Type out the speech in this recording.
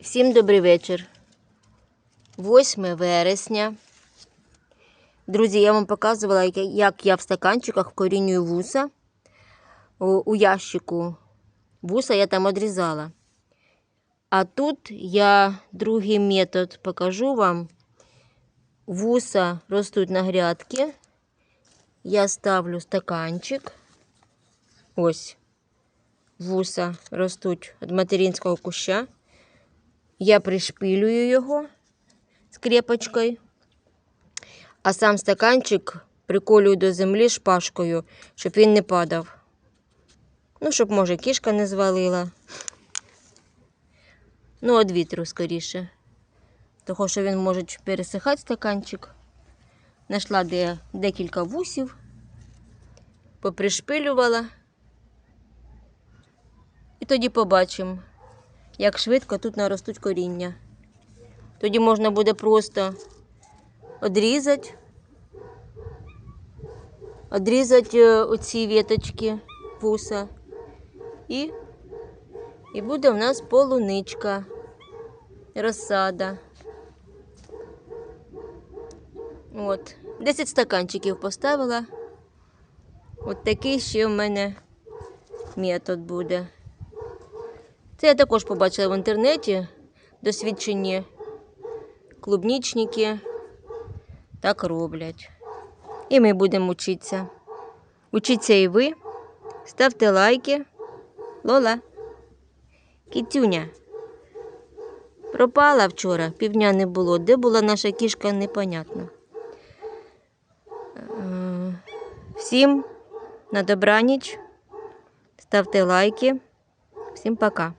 Всім добрий вечір. 8 вересня. Друзі, я вам показувала, як- я в стаканчиках вкорінюю вуса. У, ящику вуса я там відрізала. А тут я другий метод покажу вам. Вуса ростуть на грядки. Я ставлю стаканчик. Ось. Вуса ростуть від материнського куща. Я пришпилюю його скрепочкою, а сам стаканчик приколюю до землі шпажкою, щоб він не падав. Ну, щоб, може, кішка не звалила. Ну, від вітру скоріше. Того, що він може пересихати стаканчик. Нашла де декілька вусів, попришпилювала. І тоді побачимо, як швидко тут наростуть коріння. Тоді можна буде просто одрізати, одрізати е, оці віточки вуса. І, і буде в нас полуничка, розсада. От. 10 стаканчиків поставила. От такий ще в мене метод буде. Це я також побачила в інтернеті. Досвідчені клубнічники так роблять. І ми будемо вчитися. Учіться і ви. Ставте лайки. Лола. Кітюня. Пропала вчора, півдня не було. Де була наша кішка, непонятно. Е, Всім на добраніч. Ставте лайки. Всім пока.